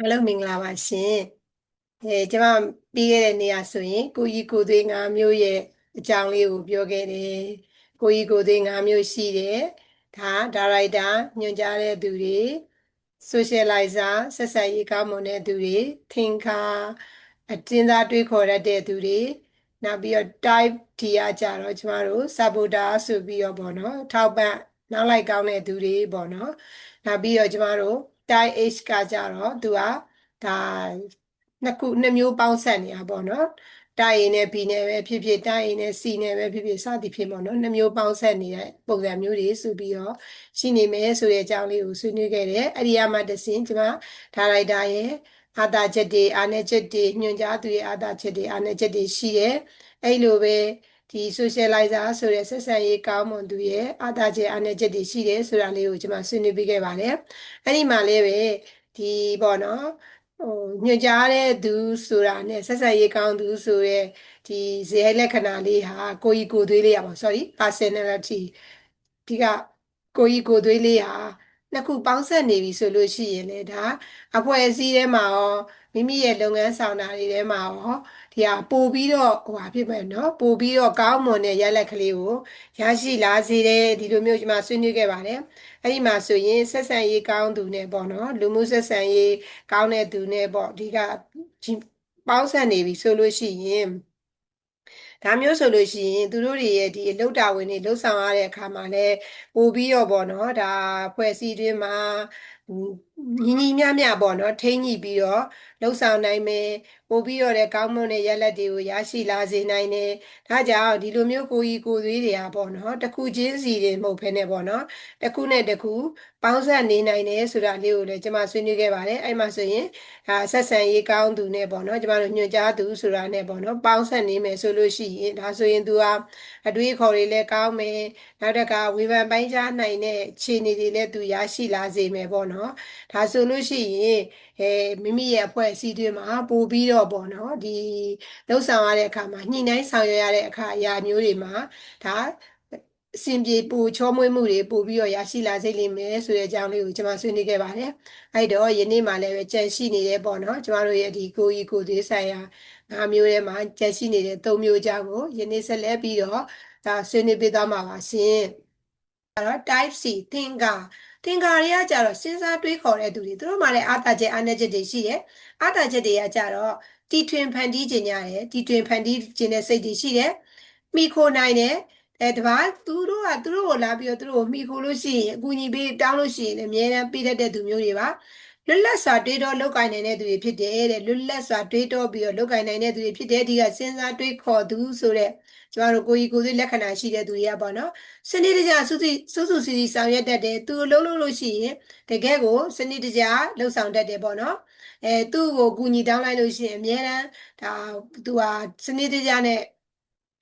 အားလုံးမင်္ဂလာပါရှင်အဲကျွန်မပြီးခဲ့တဲ့နေ့ကဆိုရင်ကိုကြီးကိုသွေး၅မျိုးရဲ့အကြောင်းလေးကိုပြောခဲ့တယ်ကိုကြီးကိုသွေး၅မျိုးရှိတယ်ဒါဒါရိုက်တာညွှန်ကြားတဲ့သူတွေ socializer ဆက်ဆံရေးကောင်းမွန်တဲ့သူတွေ thinker အတင်းသားတွေးခေါ်တတ်တဲ့သူတွေနောက်ပြီးတော့ type D ကကြတော့ကျမတို့ saboteur ဆိုပြီးတော့ပေါ့နော်ထောက်ပံ့နောက်လိုက်ကောင်းတဲ့သူတွေပေါ့နော်နောက်ပြီးတော့ကျမတို့ type H ကကြတော့သူကဒါနှစ်ခုနှစ်မျိုးပေါင်းဆက်နေတာပေါ့နော်တိုက်ရင်နဲ့ B နဲ့ပဲဖြစ်ဖြစ်တိုက်ရင်နဲ့ C နဲ့ပဲဖြစ်ဖြစ်စသည်ဖြင့်ပေါ့နော်နှစ်မျိုးပေါင်းဆက်နေတဲ့ပုံစံမျိုးတွေဆိုပြီးတော့ရှိနေမယ်ဆိုတဲ့အကြောင်းလေးကိုဆွေးနွေးခဲ့တယ်အဲ့ဒီအမှတဆင်ကျွန်မဒါရိုက်တာရဲ့အာသာချက်တွေအာနယ်ချက်တွေညွှန်ကြားသူရဲ့အာသာချက်တွေအာနယ်ချက်တွေရှိတယ်အဲ့လိုပဲ ဒီ socializer ဆိုတဲ့ဆက်ဆံရေးကောင်းမွန်သူရဲ့အာသာချက်အာနယ်ချက်တွေရှိတယ်ဆိုတာလေးကိုကျွန်မဆွေးနွေးပေးခဲ့ပါတယ်အဲ့ဒီမှာလည်းပဲဒီပေါ့နော်ဟိုညွှန်ကြားတဲ့သူဆိုတာနဲ့ဆက်ဆက်ရေးကောင်းသူဆိုရဲဒီဇေယလက္ခဏာလေးဟာကိုကြီးကိုသွေးလေးရပါ sorry personality ဒီကကိုကြီးကိုသွေးလေးဟာ နှစ်ခုပေါင်းဆက်နေပြီဆိုလို့ရှိရင်လေဒါအဖွဲ့အစည်းထဲမှာရောမိမိရဲ့လုပ်ငန်းဆောင်တာတွေထဲမှာရောဒီဟာပို့ပြီးတော့ဟိုဟာဖြစ်မယ်နော်ပို့ပြီးတော့ကောင်းမွန်တဲ့ရလဒ်ကလေးကိုရရှိလာစေတယ်ဒီလိုမျိုးကျွန်မဆွေးနွေးခဲ့ပါတယ်အဲ့ဒီမှာဆိုရင်ဆက်ဆံရေးကောင်းသူနဲ့ပေါ့နော်လူမှုဆက်ဆံရေးကောင်းတဲ့သူနဲ့ပေါ့ဒီကပေါင်းဆက်နေပြီဆိုလို့ရှိရင် ဒါမျိုးဆိုလို့ရှိရင်သူတို့တွေရဲ့ဒီအလုပ်တာဝန်တွေလှုပ်ဆောင်ရတဲ့အခါမှာလည်းပို့ပြီးတော့ပေါ့နော်ဒါဖွဲ့စည်းတွင်းမှာ ညီညီမျှမျှပေါ့နော်ထိန်းညှိပြီးတော့လှုပ်ဆောင်နိုင်မယ်ပို့ပြီးတော့လည်းကောင်းမွန်တဲ့ရလဒ်တွေကိုရရှိလာစေနိုင်တယ်ဒါကြောင့်ဒီလိုမျိုးကိုကြီးကိုသွေးတွေကပေါ့နော်တစ်ခုချင်းစီတွေမဟုတ်ဘဲနဲ့ပေါ့နော်တစ်ခုနဲ့တစ်ခုပေါင်းစပ်နေနိုင်တယ်ဆိုတာလေးကိုလည်းကျွန်မဆွေးနွေးခဲ့ပါတယ်အဲ့မှာဆိုရင်ဒါဆက်ဆံရေးကောင်းသူနဲ့ပေါ့နော်ကျွန်မတို့ညွှန်ကြားသူဆိုတာနဲ့ပေါ့နော်ပေါင်းစပ်နေမယ်ဆိုလို့ရှိရင်ဒါဆိုရင်သူကအတွေးခေါ်တွေလည်းကောင်းမယ်နောက်တစ်ခါဝေဖန်ပိုင်းခြားနိုင်တဲ့ခြေအနေတွေလည်းသူရရှိလာစေမယ်ပေါ့နော်ဒါဆိုလို့ရှိရင်အဲမိမိရဲ့အဖွဲ့အစည်းတွေမှာပို့ပြီးတော့ပေါ့နော်ဒီလှုပ်ဆောင်ရတဲ့အခါမှာညှိနှိုင်းဆောင်ရွက်ရတဲ့အခါအရာမျိုးတွေမှာဒါအစဉ်ပြေပူချောမွေ့မှုတွေပို့ပြီးတော့ရရှိလာစေလိမ့်မယ်ဆိုတဲ့အကြောင်းလေးကိုကျွန်မဆွေးနွေးခဲ့ပါတယ်။အဲ့တော့ယနေ့မှလည်းပဲကြန့်ရှိနေတယ်ပေါ့နော်။ကျွန်တော်တို့ရဲ့ဒီကိုကြီးကိုသေးဆိုင်ရာငါးမျိုးထဲမှာကြန့်ရှိနေတဲ့သုံးမျိုးအကြောင်းကိုယနေ့ဆက်လက်ပြီးတော့ဒါဆွေးနွေးပေးသွားမှာပါရှင်။အဲ့တော့ type C thinker သင်္ကာတွေကကြတော့စဉ်းစားတွေးခေါ်တဲ့သူတွေသူတို့မှလည်းအာတာချက်အာနယ်ချက်တွေရှိတယ်အာတာချက်တွေကကြတော့တီထွင်ဖန်တီးခြင်းရတယ်တီထွင်ဖန်တီးခြင်းတဲ့စိတ်တွေရှိတယ်မိခိုနိုင်တယ်အဲတပါသူတို့ကသူတို့ကိုလာပြီးတော့သူတို့ကိုမိခိုလို့ရှိရင်အကူအညီပေးတောင်းလို့ရှိရင်လည်းအများအားပေးတတ်တဲ့သူမျိုးတွေပါလွတ်လပ်စွာတွေးတောလောက်ကင်နိုင်တဲ့သူတွေဖြစ်တယ်တဲ့လွတ်လပ်စွာတွေးတောပြီးတော့လောက်ကင်နိုင်တဲ့သူတွေဖြစ်တယ်ဒီကစဉ်းစားတွေးခေါ်သူဆိုတဲ့ ကျမတို့ကိုကြီးကိုယ်စီလက္ခဏာရှိတဲ့သူတွေကပေါ့နော်စနစ်တကျစုစုစုစုစီစီဆောင်ရွက်တတ်တယ်သူလုံးလုံးလို့ရှိရင်တကယ်ကိုစနစ်တကျလှုပ်ဆောင်တတ်တယ်ပေါ့နော်အဲသူ့ကိုကူညီတောင်းလိုက်လို့ရှိရင်အများတန်းဒါသူဟာစနစ်တကျနဲ့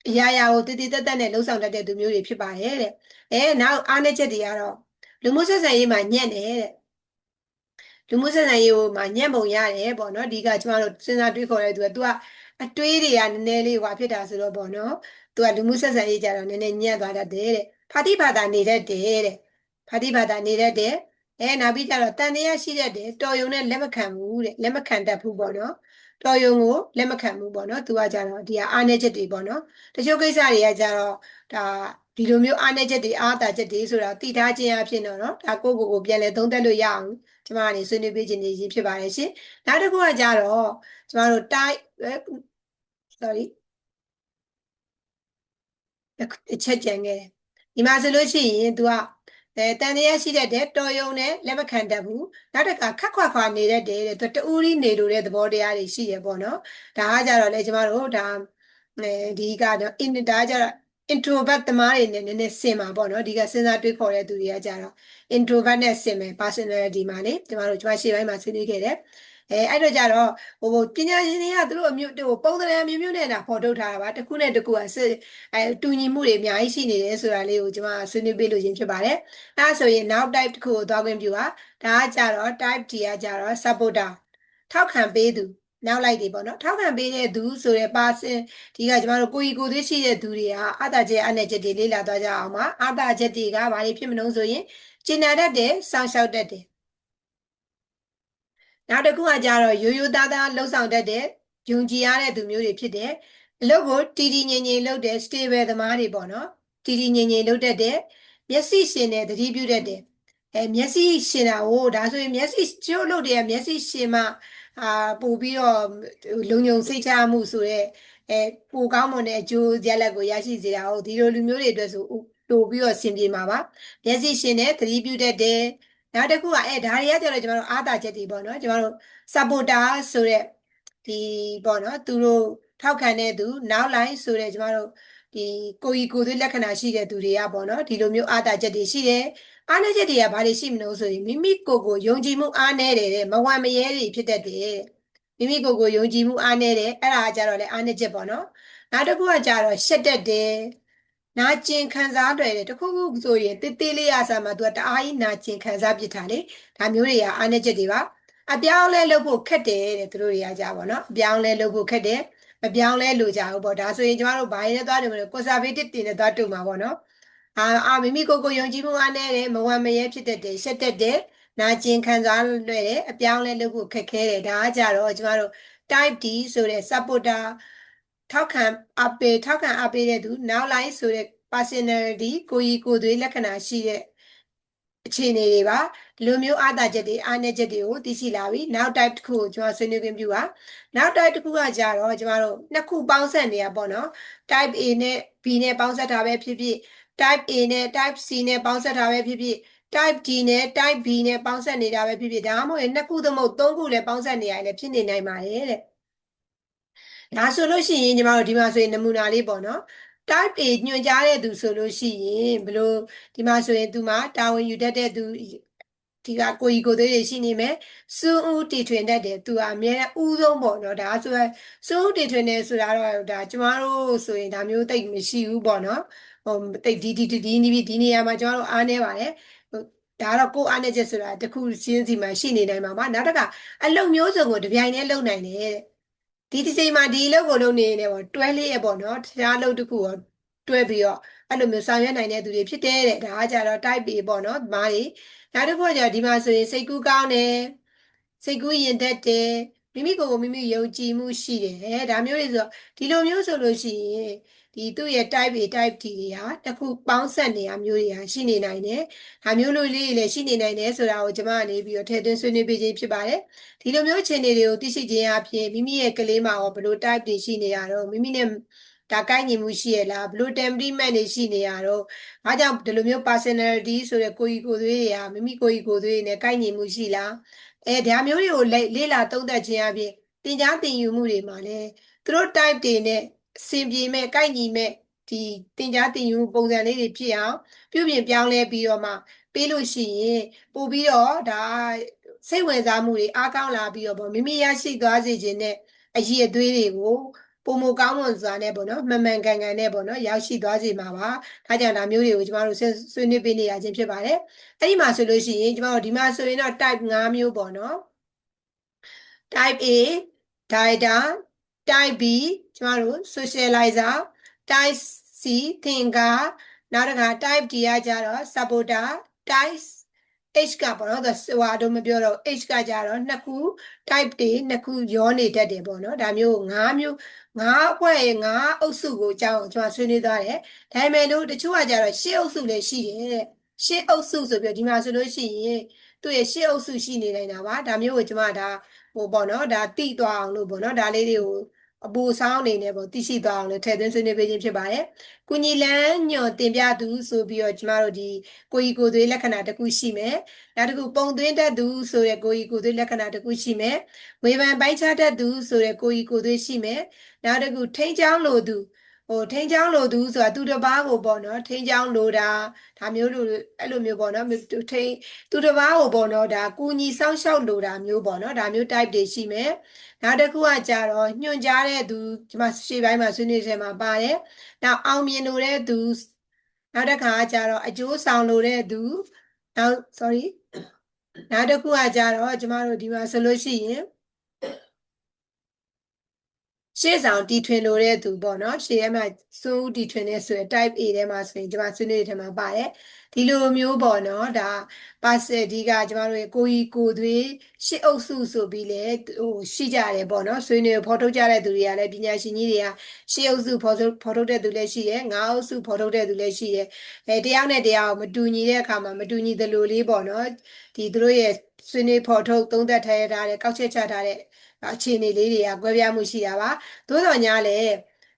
အရာရာကိုတည်တည်တက်တက်နဲ့လှုပ်ဆောင်တတ်တဲ့သူမျိုးတွေဖြစ်ပါတယ်တဲ့အဲနောက်အားနည်းချက်တွေကတော့လူမှုဆက်ဆံရေးမှာညံ့တယ်တဲ့ လူမှုဆက်ဆံရေးကိုမှာညံ့ပုံရတယ်ပေါ့နော်ဒီကကျမတို့စဉ်းစားတွေးခေါ်တဲ့သူက तू ကအတွေးတွေကနည်းနည်းလေးဟွာဖြစ်တာဆိုတော့ပေါ့နော်သူကလူမှုဆက်ဆံရေးကြတော့နည်းနည်းညံ့သွားတတ်တယ်တဲ့ဖာတိဘာသာနေတတ်တယ်တဲ့ဖာတိဘာသာနေတတ်တယ်အဲနောက်ပြီးကြတော့တန်တရားရှိတတ်တယ်တော်ယုံနဲ့လက်မခံဘူးတဲ့လက်မခံတတ်ဘူးပေါ့နော်တော်ယုံကိုလက်မခံဘူးပေါ့နော်သူကကြတော့ဒီဟာအားနည်းချက်တွေပေါ့နော်တချို့ကိစ္စတွေကကြတော့ဒါ ဒီလိုမျိုးအားနည်းချက်တွေအားတာချက်တွေဆိုတာတည်ထားခြင်းအဖြစ်တော့နော်ဒါကိုကိုကိုပြန်လဲသုံးသပ်လို့ရအောင်ကျမကနေဆွေးနွေးပေးခြင်းနေရဖြစ်ပါတယ်ရှင်နောက်တစ်ခုကကြတော့ကျမတို့ type sorry တစ်ချက်ကြံခဲ့တယ်ဒီမှာဆိုလို့ရှိရင် तू ကအဲတန်တရားရှိတတ်တယ်တော်ယုံနဲ့လက်မခံတတ်ဘူးနောက်တစ်ခါခက်ခွာခွာနေတတ်တယ်တဲ့တူရီနေလို့တဲ့သဘောတရားတွေရှိရပေါ့နော်ဒါကကြတော့လေကျမတို့ဒါအဲဒီကတော့ in ဒါကြတော့ introvert တမားတွေနဲ့နည်းနည်းဆင်ပါပေါ့နော်ဒီကစဉ်းစားတွေးခေါ်တဲ့သူတွေကကြတော့ introvert နဲ့ဆင်မယ် personality မှာလေကျမတို့ကျမရှေ့ပိုင်းမှာဆွေးနွေးခဲ့တယ်အဲအဲ့တော့ကြတော့ဟိုပညာရှင်တွေကသူတို့အမျိုးဟိုပုံသဏ္ဍာန်မျိုးမျိုးနဲ့တာဖော်ထုတ်ထားတာပါတစ်ခုနဲ့တစ်ခုကအဲတူညီမှုတွေအများကြီးရှိနေတယ်ဆိုတာလေးကိုကျွန်မဆွေးနွေးပေးလို့ရင်းဖြစ်ပါတယ်အဲဒါဆိုရင်နောက် type တစ်ခုကိုသွားခွင့်ပြုပါဒါကကြတော့ type D ကကြတော့ supporter ထောက်ခံပေးသူ နောက်လိုက်တွေပေါ့နော်ထောက်ခံပေးတဲ့သူဆိုတဲ့ပါစင်ဒီကကျမတို့ကိုကြီးကိုသေးရှိတဲ့သူတွေဟာအတာချက်အနေချက်တွေလေ့လာသွားကြအောင်ပါအတာချက်တွေကဘာတွေဖြစ်မလို့ဆိုရင်ကျင်နာတတ်တယ်စောင့်ရှောက်တတ်တယ်နောက်တစ်ခုကကြတော့ရိုးရိုးသားသားလှုပ်ဆောင်တတ်တဲ့ယုံကြည်ရတဲ့သူမျိုးတွေဖြစ်တယ်အလုပ်ကိုတည်တည်ငြိမ်ငြိမ်လုပ်တဲ့ stable သမားတွေပေါ့နော်တည်တည်ငြိမ်ငြိမ်လုပ်တတ်တဲ့မျက်စိရှင်တဲ့သတိပြုတတ်တဲ့အဲမျက်စိရှင်တာဟိုဒါဆိုရင်မျက်စိကျိုးလုပ်တဲ့မျက်စိရှင်မှ အာပို့ပြီးတော့လုံုံစိတ်ချမှုဆိုတဲ့အဲပိုကောင်းမွန်တဲ့အကျိုးရလဒ်ကိုရရှိစေတာဟုတ်ဒီလိုလူမျိုးတွေအတွက်ဆိုပို့ပြီးတော့ဆင်ပြေမှာပါမျက်စိရှင်တဲ့သတိပြုတတ်တဲ့နောက်တစ်ခုကအဲဒါတွေကကျတော့ကျွန်တော်တို့အားသာချက်တွေပေါ့နော်ကျွန်တော်တို့ supporter ဆိုတဲ့ဒီပေါ့နော်သူတို့ထောက်ခံတဲ့သူနောက်လိုက်ဆိုတဲ့ကျွန်တော်တို့ဒီကိုကြီးကိုသွေးလက္ခဏာရှိတဲ့သူတွေကပေါ့နော်ဒီလိုမျိုးအားသာချက်တွေရှိတယ် အားနည်းချက်တွေကဘာတွေရှိမလို့ဆိုရင်မိမိကိုယ်ကိုယုံကြည်မှုအားနည်းတယ်တဲ့မဝံမရဲတွေဖြစ်တတ်တယ်မိမိကိုယ်ကိုယုံကြည်မှုအားနည်းတယ်အဲ့ဒါကကြတော့လေအားနည်းချက်ပေါ့နော်နောက်တစ်ခုကကြတော့ရှက်တတ်တယ်နာကျင်ခံစားတယ်တခုခုဆိုရင်တေးသေးလေးအစားမှာသူကတအားကြီးနာကျင်ခံစားပြစ်တာလေဒါမျိုးတွေကအားနည်းချက်တွေပါအပြောင်းလဲလုပ်ဖို့ခက်တယ်တဲ့သူတို့တွေကကြပါတော့အပြောင်းလဲလုပ်ဖို့ခက်တယ်မပြောင်းလဲလို့ကြဘူးပေါ့ဒါဆိုရင်ကျမတို့ဘာရင်းနဲ့သွားတယ်မလို့ conservative တင်နဲ့သွားတူမှာပေါ့နော် အာအာမိမိကိုယ်ကိုယုံကြည်မှုအားနည်းတယ်မဝမ်းမရဲဖြစ်တတ်တယ်ရှက်တတ်တယ်နာကျင်ခံစားလွယ်တယ်အပြောင်းလဲလုပ်ဖို့ခက်ခဲတယ်ဒါကကြတော့ကျမတို့ type D ဆိုတဲ့ supporter ထောက်ခံအပေထောက်ခံအပေးတဲ့သူနောက်လိုက်ဆိုတဲ့ personality ကိုကြီးကိုယ်သွေးလက္ခဏာရှိတဲ့အခြေအနေတွေပါဒီလိုမျိုးအားသာချက်တွေအားနည်းချက်တွေကိုသိရှိလာပြီနောက် type တစ်ခုကိုကျွန်တော်ဆွေးနွေးခွင့်ပြုပါနောက် type တစ်ခုကကြတော့ကျွန်တော်တို့နှစ်ခုပေါင်းဆက်နေရပေါ့နော် type A နဲ့ B နဲ့ပေါင်းဆက်တာပဲဖြစ်ဖြစ် type A နဲ့ type C နဲ့ပေါင်းဆက်တာပဲဖြစ်ဖြစ် type D နဲ့ type B နဲ့ပေါင်းဆက်နေတာပဲဖြစ်ဖြစ်ဒါမှမဟုတ်ရင်နှစ်ခုသမုတ်သုံးခုလည်းပေါင်းဆက်နေရတယ်ဖြစ်နေနိုင်ပါတယ်တဲ့ဒါဆိုလို့ရှိရင်ညီမတို့ဒီမှာဆိုရင်နမူနာလေးပေါ့နော် type A ညွှန်ကြားတဲ့သူဆိုလို့ရှိရင်ဘလို့ဒီမှာဆိုရင်သူမှာတာဝန်ယူတတ်တဲ့သူ ဒီကကိုကြီးကိုသေးတွေရှိနေမယ်စူးဦးတီထွင်တတ်တယ်သူကအများနဲ့ဥဆုံးပေါ့နော်ဒါဆိုရင်စူးဦးတီထွင်နေဆိုတာတော့ဒါကျမတို့ဆိုရင်ဒါမျိုးတိတ်မရှိဘူးပေါ့နော်ဟိုတိတ်ဒီဒီဒီဒီဒီနေရာမှာကျမတို့အားနေပါတယ်ဒါတော့ကိုယ်အားနေချက်ဆိုတာတခုချင်းစီမှာရှိနေနိုင်မှာပါနောက်တစ်ခါအလုံမျိုးစုံကိုတပြိုင်တည်းလုပ်နိုင်တယ်ဒီဒီချိန်မှာဒီအလုပ်ကိုလုပ်နေနေပေါ့တွဲလေးရပေါ့နော်တခြားအလုပ်တစ်ခုရောတွဲပြီးတော့အဲ့လိုမျိုးဆောင်ရွက်နိုင်တဲ့သူတွေဖြစ်တယ်တဲ့ဒါကကြတော့ type A ပေါ့နော်ဒီမား တွေနောက်တစ်ခုကကြတော့ဒီမှာဆိုရင်စိတ်ကူးကောင်းတယ်စိတ်ကူးရင်တတ်တယ်မိမိကိုယ်ကိုမိမိယုံကြည်မှုရှိတယ်ဒါမျိုးတွေဆိုတော့ဒီလိုမျိုးဆိုလို့ရှိရင်ဒီသူ့ရဲ့ type A type D တွေဟာတစ်ခုပေါင်းဆက်နေရမျိုးတွေဟာရှိနေနိုင်တယ်။ဒါမျိုးလိုလေးတွေလည်းရှိနေနိုင်တယ်ဆိုတာကိုကျွန်မကနေပြီးတော့ထည့်သွင်းဆွေးနွေးပေးခြင်းဖြစ်ပါတယ်။ဒီလိုမျိုးအခြေအနေတွေကိုသိရှိခြင်းအပြင်မိမိရဲ့ကလေးမှာရောဘယ်လို type တွေရှိနေရတော့မိမိနဲ့ ဒါကိုက်ညီမှုရှိရလားဘလို့ temperament တွေရှိနေရတော့ဘာကြောင့်ဒီလိုမျိုး personality ဆိုတဲ့ကိုကြီးကိုသွေးတွေဟာမိမိကိုကြီးကိုသွေးတွေနဲ့ကိုက်ညီမှုရှိလားအဲဒါမျိုးတွေကိုလေ့လာသုံးသပ်ခြင်းအပြင်သင်ကြားသင်ယူမှုတွေမှာလည်းသူတို့ type တွေနဲ့အဆင်ပြေမဲ့ကိုက်ညီမဲ့ဒီတင် जा တင်ယူပုံစံလေးတွေဖြစ်အောင်ပြုပြင်ပြောင်းလဲပြီးတော့မှပေးလို့ရှိရင်ပို့ပြီးတော့ဒါစိတ်ဝင်စားမှုတွေအားကောင်းလာပြီးတော့ဗောမိမိရရှိသွားစေခြင်းနဲ့အည်အသွေးတွေကို ပုံမကောင်းမွန်စွာနဲ့ပေါ့နော်မှန်မှန်ကန်ကန်နဲ့ပေါ့နော်ရောက်ရှိသွားစေမှာပါဒါကြောင့်ဒါမျိုးတွေကိုကျမတို့ဆွေးနွေးပေးနေရခြင်းဖြစ်ပါတယ်အဲ့ဒီမှာဆိုလို့ရှိရင်ကျမတို့ဒီမှာဆိုရင်တော့ type 5မျိုးပေါ့နော် type A data type B ကျမတို့ socializer type C thinker နောက်တစ်ခါ type D ကကြတော့ supporter type H ကပေါ့နော်သူဟိုတော့မပြောတော့ H ကကြတော့နှစ်ခု type တွေနှစ်ခုရောနေတတ်တယ်ပေါ့နော်ဒါမျိုး၅မျိုး၅အဖွဲ့၅အုပ်စုကိုအကြောင်းကျွန်တော်ဆွေးနွေးသွားတယ်ဒါပေမဲ့လို့တချို့ကကြတော့ရှစ်အုပ်စုလည်းရှိတယ်တဲ့ရှစ်အုပ်စုဆိုပြီးဒီမှာဆိုလို့ရှိရင်သူ့ရဲ့ရှစ်အုပ်စုရှိနေနေတာပါဒါမျိုးကိုကျွန်မဒါဟိုပေါ့နော်ဒါတိသွားအောင်လို့ပေါ့နော်ဒါလေးတွေကို အပူဆောင်းအနေနဲ့ပေါ့သိရှိသွားအောင်လို့ထည့်သွင်းဆွေးနွေးပေးခြင်းဖြစ်ပါတယ်။ကုညီလန်းညွန်တင်ပြသူဆိုပြီးတော့ကျမတို့ဒီကိုကြီးကိုသွေးလက္ခဏာတစ်ခုရှိမယ်။နောက်တစ်ခုပုံသွင်းတတ်သူဆိုတဲ့ကိုကြီးကိုသွေးလက္ခဏာတစ်ခုရှိမယ်။ဝေဖန်ပိုင်းခြားတတ်သူဆိုတဲ့ကိုကြီးကိုသွေးရှိမယ်။နောက်တစ်ခုထိန်းချောင်းလိုသူ ဟိုထိန်းချောင်းလိုသူဆိုတာသူတစ်ပါးကိုပေါ့နော်ထိန်းချောင်းလိုတာဒါမျိုးလိုအဲ့လိုမျိုးပေါ့နော်ထိန်းသူတစ်ပါးကိုပေါ့နော်ဒါကူညီစောင့်ရှောက်လိုတာမျိုးပေါ့နော်ဒါမျိုး type တွေရှိမယ်နောက်တစ်ခုကကြတော့ညွှန်ကြားတဲ့သူဒီမှာရှေ့ပိုင်းမှာဆွေးနွေးချက်မှာပါတယ်နောက်အောင်မြင်လိုတဲ့သူနောက်တစ်ခါကကြတော့အကျိုးဆောင်လိုတဲ့သူနောက် sorry နောက်တစ်ခုကကြတော့ကျမတို့ဒီမှာဆိုလို့ရှိရင် ရှေ့ဆောင်တီထွင်လို့တဲ့သူပေါ့နော်ရှေ့ထဲမှာစွန်းဦးတီထွင်တဲ့ဆိုရင် type A ထဲမှာဆိုရင်ကျွန်မဆွေးနွေးတဲ့ထဲမှာပါတယ်ဒီလိုမျိုးပေါ့နော်ဒါပါစဒီကကျွန်တော်တို့ရဲ့ကိုကြီးကိုသွေးရှစ်အုပ်စုဆိုပြီးလေဟိုရှိကြတယ်ပေါ့နော်ဆွေးနွေးဖော်ထုတ်ကြတဲ့သူတွေကလည်းပညာရှင်ကြီးတွေကရှစ်အုပ်စုဖော်ထုတ်ဖော်ထုတ်တဲ့သူလည်းရှိတယ်ငါးအုပ်စုဖော်ထုတ်တဲ့သူလည်းရှိတယ်အဲတယောက်နဲ့တယောက်မတူညီတဲ့အခါမှာမတူညီသလိုလေးပေါ့နော်ဒီသူတို့ရဲ့ဆွေးနွေးဖော်ထုတ်သုံးသပ်ထားရတဲ့ကောက်ချက်ချထားတဲ့ အခြေအနေလေးတွေကကွဲပြားမှုရှိတာပါသို့တော်ညာလည်း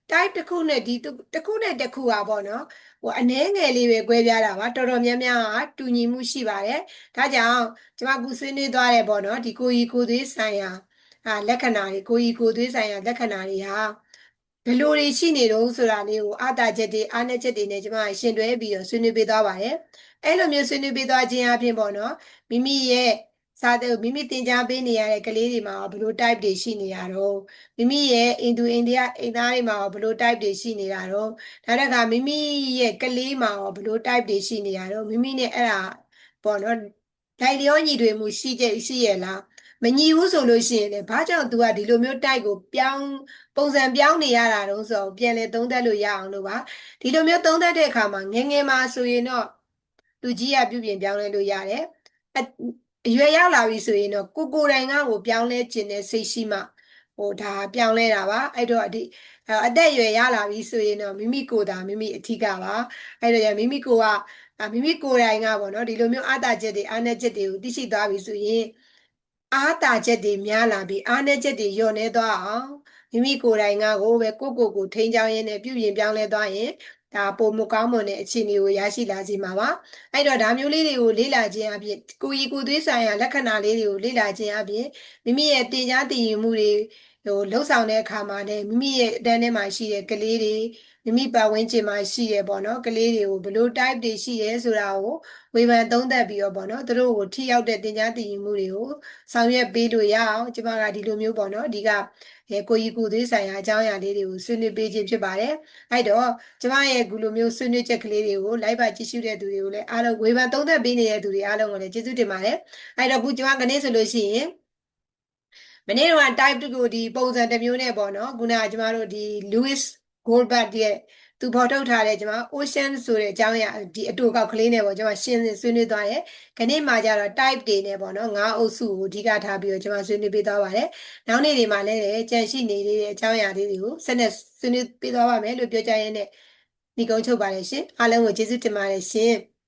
type တစ်ခုနဲ့ဒီတစ်ခုနဲ့တစ်ခုอ่ะပေါ့နော်ဟိုအနှဲငယ်လေးပဲကွဲပြားတာပါတော်တော်များများကတူညီမှုရှိပါတယ်ဒါကြောင့်ကျွန်မကူဆွေးနွေးသွားတယ်ပေါ့နော်ဒီကိုကြီးကိုသွေးဆိုင်ရာအာလက္ခဏာတွေကိုကြီးကိုသွေးဆိုင်ရာလက္ခဏာတွေဟာဘယ်လိုတွေရှိနေတော့ဆိုတာလေးကိုအာတာချက်တွေအာနဲ့ချက်တွေနဲ့ကျွန်မရှင်းတွဲပြီးတော့ဆွေးနွေးပေးသွားပါတယ်အဲ့လိုမျိုးဆွေးနွေးပေးသွားခြင်းအပြင်ပေါ့နော်မိမိရဲ့ စာတဲ့မိမိသင်ကြားပေးနေရတဲ့ကလေးတွေမှာဘယ်လို type တွေရှိနေရတော့မိမိရဲ့အင်ဒူအိန္ဒိယအိမ်သားတွေမှာဘယ်လို type တွေရှိနေတာတော့ဒါတကမိမိရဲ့ကလေးမှာဘယ်လို type တွေရှိနေရတော့မိမိနဲ့အဲ့ဒါပေါ့နော်ဒိုင်လျောညီတွေမှုရှိကြရှိရလားမညီဘူးဆိုလို့ရှိရင်လည်းဘာကြောင့် तू ကဒီလိုမျိုး type ကိုပြောင်းပုံစံပြောင်းနေရတာတော့ဆိုတော့ပြန်လေသုံးသပ်လို့ရအောင်လို့ပါဒီလိုမျိုးသုံးသပ်တဲ့အခါမှာငယ်ငယ်မှာဆိုရင်တော့လူကြီးကပြုပြင်ပြောင်းလဲလို့ရတယ် အအရွယ်ရောက်လာပြီဆိုရင်တော့ကိုကိုယ်တိုင်ကကိုပြောင်းလဲခြင်းနဲ့စိတ်ရှိမှဟိုဒါပြောင်းလဲတာပါအဲ့တော့အဒီအသက်အရွယ်ရလာပြီဆိုရင်တော့မိမိကိုယ်သာမိမိအထီးကပါအဲ့တော့မိမိကိုယ်ကမိမိကိုယ်တိုင်ကပေါ့နော်ဒီလိုမျိုးအာသာချက်တွေအာနယ်ချက်တွေကိုသိရှိသွားပြီဆိုရင်အာသာချက်တွေများလာပြီးအာနယ်ချက်တွေညော့နေသွားအောင်မိမိကိုယ်တိုင်ကကိုပဲကိုကိုကိုထိန်းချောင်းရင်းနဲ့ပြုပြင်ပြောင်းလဲသွားရင် ဒါပုံမကောင်းမွန်တဲ့အခြေအနေကိုရရှိလာစေမှာပါအဲ့တော့ဒါမျိုးလေးတွေကိုလေ့လာခြင်းအပြင်ကိုကြီးကိုသွေးဆိုင်ရာလက္ခဏာလေးတွေကိုလေ့လာခြင်းအပြင်မိမိရဲ့တင်ကြားတည်ယူမှုတွေဟိုလှုပ်ဆောင်တဲ့အခါမှာလည်းမိမိရဲ့အတန်းထဲမှာရှိတဲ့ကလေးတွေ မိမိပတ်ဝန်းကျင်မှာရှိရပေါ့နော်ကလေးတွေကိုဘယ်လို type တွေရှိရဲဆိုတာကိုဝေဖန်သုံးသပ်ပြီးတော့ပေါ့နော်သူတို့ကိုထိရောက်တဲ့တင်ကြားတည်ယူမှုတွေကိုဆောင်ရွက်ပေးလို့ရအောင်ကျမကဒီလိုမျိုးပေါ့နော်ဒီကအဲကိုကြီးကိုသွေးဆိုင်ရာအကြောင်းအရာလေးတွေကိုဆွေးနွေးပေးခြင်းဖြစ်ပါတယ်အဲ့တော့ကျမရဲ့ခုလိုမျိုးဆွေးနွေးချက်ကလေးတွေကို live ပါကြည့်ရှုတဲ့သူတွေကိုလည်းအားလုံးဝေဖန်သုံးသပ်ပေးနေတဲ့သူတွေအားလုံးကိုလည်းကျေးဇူးတင်ပါတယ်အဲ့တော့ခုကျမကနေဆိုလို့ရှိရင်မနေ့က type 2ကိုဒီပုံစံတစ်မျိုးနဲ့ပေါ့နော်ခုနကကျမတို့ဒီ Louis Goldberg ရဲ့သူဖော်ထုတ်ထားတဲ့ကျွန်မ ocean ဆိုတဲ့အကြောင်းအရာဒီအတူကောက်ကလေးနဲ့ပေါ့ကျွန်မရှင်းဆွေးနွေးသွားတယ်။ခဏမှာကျတော့ type တွေနဲ့ပေါ့နော်ငါးအုပ်စုကိုအဓိကထားပြီးတော့ကျွန်မဆွေးနွေးပေးသွားပါတယ်။နောက်နေ့တွေမှာလည်းကြန့်ရှိနေတဲ့အကြောင်းအရာလေးတွေကိုဆက်လက်ဆွေးနွေးပေးသွားပါမယ်လို့ပြောကြရင်းနဲ့ဒီကုန်းချုပ်ပါတယ်ရှင်။အားလုံးကိုကျေးဇူးတင်ပါတယ်ရှင်။